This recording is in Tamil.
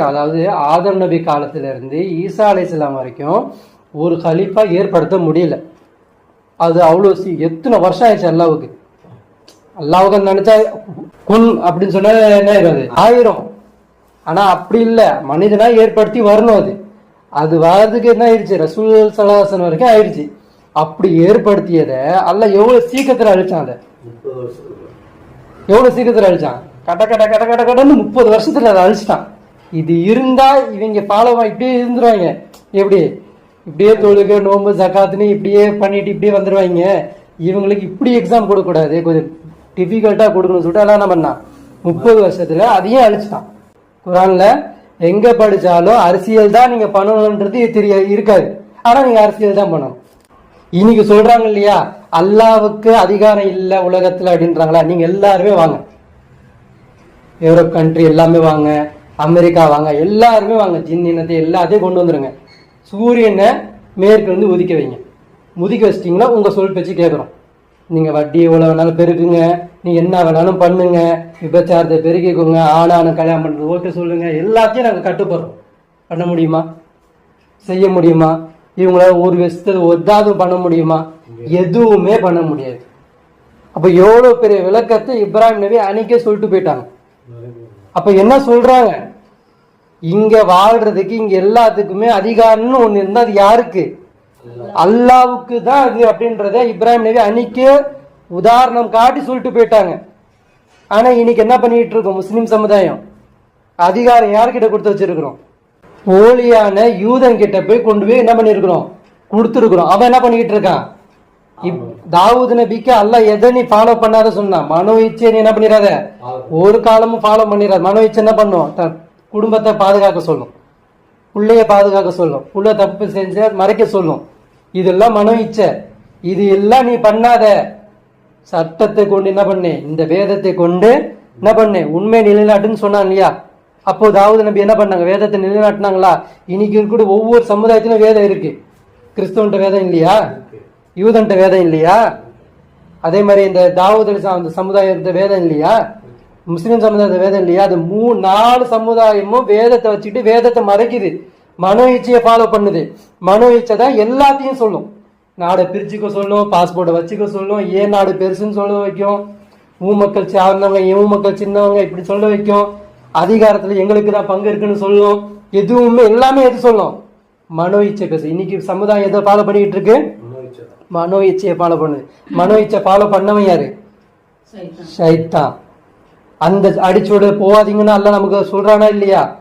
அதாவது ஆதம் நபி காலத்துல இருந்து ஈசா அலைஹிஸ்ஸலாம் வரைக்கும் ஒரு கலிஃபா ஏற்படுத்த முடியல. அது அவ்வளோ சி எத்தனை வருஷம் ஆயிடுச்சு அல்லாவுக்கு? அல்லாவுக்கு நினைச்சா குன் அப்படின்னு சொன்னா என்ன ஆயிரும் ஆயிரும். ஆனா அப்படி இல்ல. மனிதனா ஏற்படுத்தி வரணும் அது. அது வர்றதுக்கு என்ன ஆயிடுச்சு ரசூல் சலாசன் வரைக்கும் ஆயிடுச்சு அப்படி ஏற்படுத்தியதை அல்ல எவ்வளவு சீக்கிரத்துல அழிச்சான் அதை? எவ்வளவு சீக்கிரத்துல அழிச்சான்? கட கட கட கட கடன்னு முப்பது வருஷத்துல அதை அழிச்சிட்டான். இது இருந்தா இவங்க ஃபாலோ இப்படியே இருந்துருவாங்க. எப்படி? இப்படியே தொழுக நோம்பு ஜக்காத்துன்னு இப்படியே பண்ணிட்டு இப்படியே வந்துடுவாங்க இவங்களுக்கு இப்படி எக்ஸாம் கொடுக்கக்கூடாது. கொஞ்சம் டிஃபிகல்ட்டாக கொடுக்கணும்னு சொல்லிட்டு எல்லாம் என்ன பண்ணான்? முப்பது வருஷத்தில் அதையும் அழிச்சிட்டான். குரானில் எங்கே படித்தாலும் அரசியல் தான் நீங்கள் பண்ணணுன்றது தெரிய இருக்காது. ஆனால் நீங்கள் அரசியல் தான் பண்ணணும். இன்னைக்கு சொல்கிறாங்க இல்லையா? அல்லாவுக்கு அதிகாரம் இல்லை உலகத்தில் அப்படின்றாங்களா? நீங்கள் எல்லாருமே வாங்க. யூரோப் கண்ட்ரி எல்லாமே வாங்க. அமெரிக்கா வாங்க எல்லாருமே வாங்க. ஜின் இனத்தை எல்லாத்தையும் கொண்டு வந்துடுங்க சூரியனை மேற்கு ஒதுக்க உதிக்க வைங்க. முதிக்க வச்சிட்டிங்கன்னா உங்கள் சொல் பேச்சு கேட்குறோம். நீங்கள் வட்டி எவ்வளோ வேணாலும் பெருக்குங்க. நீங்கள் என்ன வேணாலும் பண்ணுங்க. விபச்சாரத்தை பெருக்கிக்கோங்க. ஆளான கல்யாணம் பண்ணுறது ஓகே சொல்லுங்கள் எல்லாத்தையும் நாங்கள் கட்டுப்படுறோம். பண்ண முடியுமா? செய்ய முடியுமா? இவங்களால ஒரு விஷயத்தை ஒதாவது பண்ண முடியுமா? எதுவுமே பண்ண முடியாது. அப்போ எவ்வளோ பெரிய விளக்கத்தை இப்ராஹிம் நபி அன்னைக்கே சொல்லிட்டு போயிட்டாங்க. அப்போ என்ன சொல்கிறாங்க இங்க வாழ்றதுக்கு இங்க எல்லாத்துக்குமே அதிகாரம்னு ஒண்ணு இருந்தா அது யாருக்கு? அல்லாவுக்கு. தான் அது அப்படின்றத இப்ராஹிம் நபி அன்னைக்கே உதாரணம் காட்டி சொல்லிட்டு போயிட்டாங்க. ஆனா இன்னைக்கு என்ன பண்ணிட்டு இருக்கோம்? முஸ்லிம் சமுதாயம். அதிகாரம் யார்கிட்ட கொடுத்து வச்சிருக்கிறோம்? போலியான யூதன் கிட்ட போய் கொண்டு போய் என்ன பண்ணிருக்கிறோம்? கொடுத்துருக்குறோம். அவன் என்ன பண்ணிக்கிட்டு இருக்கான்? தாவூத் நபிக்கு அல்லாஹ் எதை நீ ஃபாலோ பண்ணாத சொன்னான். மனோ இச்சை நீ என்ன பண்ணிடாத? ஒரு காலமும் ஃபாலோ பண்ணிடாத. மனோ இச்சை என்ன பண்ணும்? தன் குடும்பத்தை பாதுகாக்க சொல்லும். பிள்ளைய பாதுகாக்க சொல்லும். புள்ள தப்பு செஞ்ச மறைக்க சொல்லும். இதெல்லாம் மனோ இச்சை. இது எல்லாம் நீ பண்ணாத. சட்டத்தை கொண்டு என்ன பண்ணு? இந்த வேதத்தை கொண்டு என்ன பண்ணு? உண்மை நிலைநாட்டுன்னு சொன்னான் இல்லையா? அப்போ தாவது நம்பி என்ன பண்ணாங்க? வேதத்தை நிலைநாட்டினாங்களா? இன்னைக்கு இருக்கிற ஒவ்வொரு சமுதாயத்திலும் வேதம் இருக்கு. கிறிஸ்தவன்ட்ட வேதம் இல்லையா? யூதன்ட்ட வேதம் இல்லையா? அதே மாதிரி இந்த தாவூத் அந்த சமுதாயத்த வேதம் இல்லையா? முஸ்லிம் சமுதாயத்த வேதம் இல்லையா? அது மூ நாலு சமுதாயமும் வேதத்தை வச்சுக்கிட்டு வேதத்தை மறைக்குது. மனோ இச்சையை ஃபாலோ பண்ணுது. மனோ இச்சை தான் எல்லாத்தையும் சொல்லும். நாடை பிரிச்சுக்க சொல்லும் பாஸ்போர்ட்டை வச்சுக்க சொல்லும் ஏன் நாடு பெருசுன்னு சொல்ல வைக்கும். ஊ மக்கள் சார்ந்தவங்க ஊ மக்கள் சின்னவங்க இப்படி சொல்ல வைக்கும். அதிகாரத்துல எங்களுக்கு தான் பங்கு இருக்குன்னு சொல்லும். எதுவுமே எல்லாமே எது சொல்லும்? மனோ இச்சை பேசு. இன்னைக்கு சமுதாயம் எதை ஃபாலோ பண்ணிக்கிட்டு இருக்கு? மனோ இச்சையை ஃபாலோ பண்ணுது. மனோ இச்சை ஃபாலோ பண்ணவன் யாரு? ஷைத்தான் அந்த அடிச்சோடு போவாதீங்கன்னு அல்ல நமக்கு சொல்றானா இல்லையா?